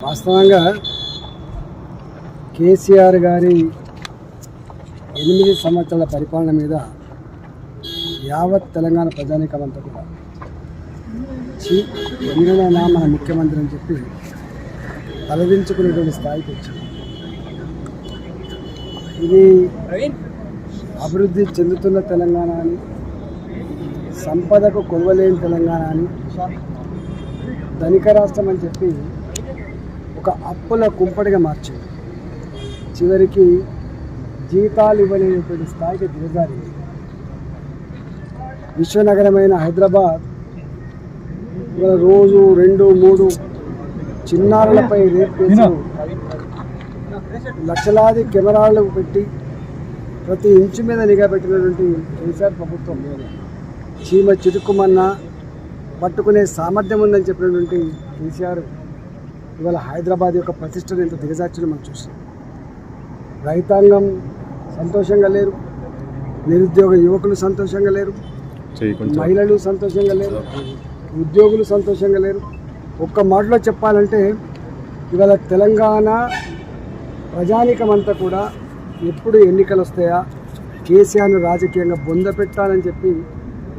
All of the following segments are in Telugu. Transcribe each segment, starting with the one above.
వాస్తవంగా కేసీఆర్ గారి ఎనిమిది సంవత్సరాల పరిపాలన మీద యావత్ తెలంగాణ ప్రజానీకం అంతా కూడా ఎన్నడైనా మన ముఖ్యమంత్రి అని చెప్పి తలదించుకునేటువంటి స్థాయికి వచ్చింది ఇది అభివృద్ధి చెందుతున్న తెలంగాణ అని సంపదకు కొలవలేని తెలంగాణ అని ధనిక రాష్ట్రం అని చెప్పి ఒక అప్పుల కుంపడిగా మార్చింది. చివరికి జీతాలు ఇవ్వలేనటువంటి స్థాయికి దిగజారింది. విశ్వనగరమైన హైదరాబాద్ ఇవాళ రోజు రెండు మూడు చిన్నారులపై రేప్ కేసులు లక్షలాది కెమెరాలు పెట్టి ప్రతి ఇంచు మీద నిఘా పెట్టినటువంటి కేసీఆర్ ప్రభుత్వం చీమ చిరుక్కుమన్నా పట్టుకునే సామర్థ్యం ఉందని చెప్పినటువంటి కేసీఆర్ ఇవాళ హైదరాబాద్ యొక్క ప్రతిష్టను ఎంత దిగజార్చడం మనం చూస్తాం. రైతాంగం సంతోషంగా లేరు. నిరుద్యోగ యువకులు సంతోషంగా లేరు. మహిళలు సంతోషంగా లేరు. ఉద్యోగులు సంతోషంగా లేరు. ఒక్క మాటలో చెప్పాలంటే ఇవాళ తెలంగాణ ప్రజానికం అంతా కూడా ఎప్పుడు ఎన్నికలు వస్తాయా? కేసీఆర్ను రాజకీయంగా బొంద పెట్టాలని చెప్పి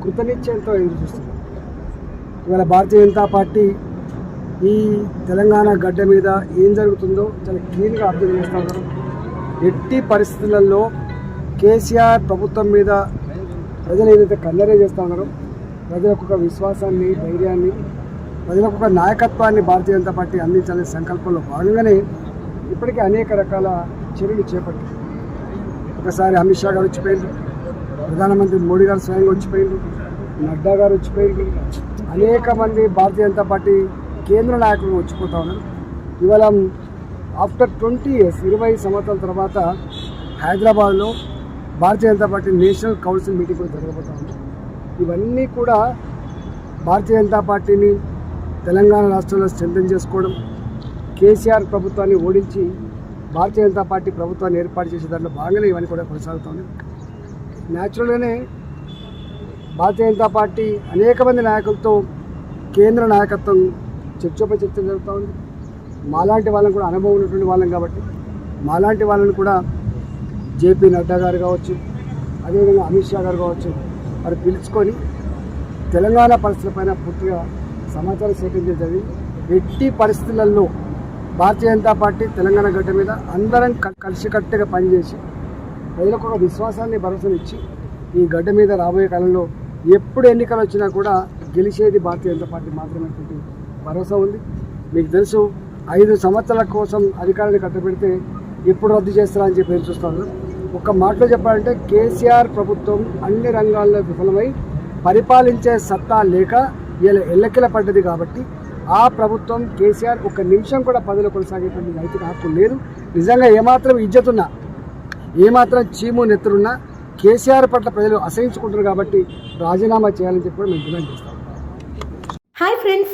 కృతనిశ్చయంతో ఎదురు చూస్తున్నారు. ఇవాళ భారతీయ జనతా పార్టీ ఈ తెలంగాణ గడ్డ మీద ఏం జరుగుతుందో చాలా క్లీన్గా అర్థం చేస్తారు ఎట్టి పరిస్థితులలో కేసీఆర్ ప్రభుత్వం మీద ప్రజలు ఏదైతే కల్లరే చేస్తూ ఉన్నారో ప్రజలకు ఒక విశ్వాసాన్ని ధైర్యాన్ని ప్రజలకు ఒక నాయకత్వాన్ని భారతీయ జనతా పార్టీ అందించాలనే సంకల్పంలో భాగంగానే ఇప్పటికే అనేక రకాల చర్యలు చేపట్టి ఒకసారి అమిత్ షా గారు వచ్చిపోయింది ప్రధానమంత్రి మోడీ గారు స్వయంగా వచ్చిపోయింది నడ్డా గారు వచ్చిపోయింది అనేక మంది భారతీయ జనతా పార్టీ కేంద్ర నాయకులు వచ్చిపోతా ఉన్నారు. ఇవాళ ఆఫ్టర్ ట్వంటీ ఇయర్స్ ఇరవై సంవత్సరాల తర్వాత హైదరాబాద్లో Bharatiya Janata Party national council meeting కూడా జరగబోతా ఉంది. ఇవన్నీ కూడా భారతీయ జనతా పార్టీని తెలంగాణ రాష్ట్రంలో స్ట్రెంథన్ చేసుకోవడం కేసీఆర్ ప్రభుత్వాన్ని ఓడించి భారతీయ జనతా పార్టీ ప్రభుత్వాన్ని ఏర్పాటు చేసే దాంట్లో భాగంగా ఇవన్నీ కూడా కొనసాగుతుంది న్యాచురల్గానే భారతీయ జనతా పార్టీ అనేక మంది నాయకులతో కేంద్ర నాయకత్వం చర్చోపై చర్చ జరుగుతూ ఉంది. మాలాంటి వాళ్ళని కూడా అనుభవం ఉన్నటువంటి వాళ్ళం కాబట్టి మాలాంటి వాళ్ళని కూడా జేపీ నడ్డా గారు కావచ్చు అదేవిధంగా అమిత్ షా గారు కావచ్చు వారు పిలుచుకొని తెలంగాణ పరిస్థితులపైన పూర్తిగా సమాచారం సేకరించేది ఎట్టి పరిస్థితులలో భారతీయ జనతా పార్టీ తెలంగాణ గడ్డ మీద అందరం కలిసికట్టుగా పనిచేసి ప్రజలకు ఒక విశ్వాసాన్ని భరోసానిచ్చి ఈ గడ్డ మీద రాబోయే కాలంలో ఎప్పుడు ఎన్నికలు వచ్చినా కూడా గెలిచేది భారతీయ జనతా పార్టీ మాత్రమే. అనేటువంటి భరోసా ఉంది. మీకు తెలుసు ఐదు సంవత్సరాల కోసం అధికారాన్ని కట్టబెడితే ఎప్పుడు రద్దు చేస్తారని చెప్పి ఎదురు చూస్తాను. ఒక మాటలో చెప్పాలంటే కేసీఆర్ ప్రభుత్వం అన్ని రంగాల్లో విఫలమై పరిపాలించే సత్తా లేక ఇలా ఎల్లకిల పడ్డది కాబట్టి ఆ ప్రభుత్వం కేసీఆర్ ఒక నిమిషం కూడా పదవిలో కొనసాగేటువంటి నైతిక హక్కు లేదు. నిజంగా ఏమాత్రం ఇజ్జతున్నా ఏమాత్రం చీము నెత్తురున్నా కేసీఆర్ పట్ల ప్రజలు అసహించుకుంటున్నారు కాబట్టి రాజీనామా చేయాలని చెప్పి కూడా మేము డిమాండ్ చేస్తాం. Hi friends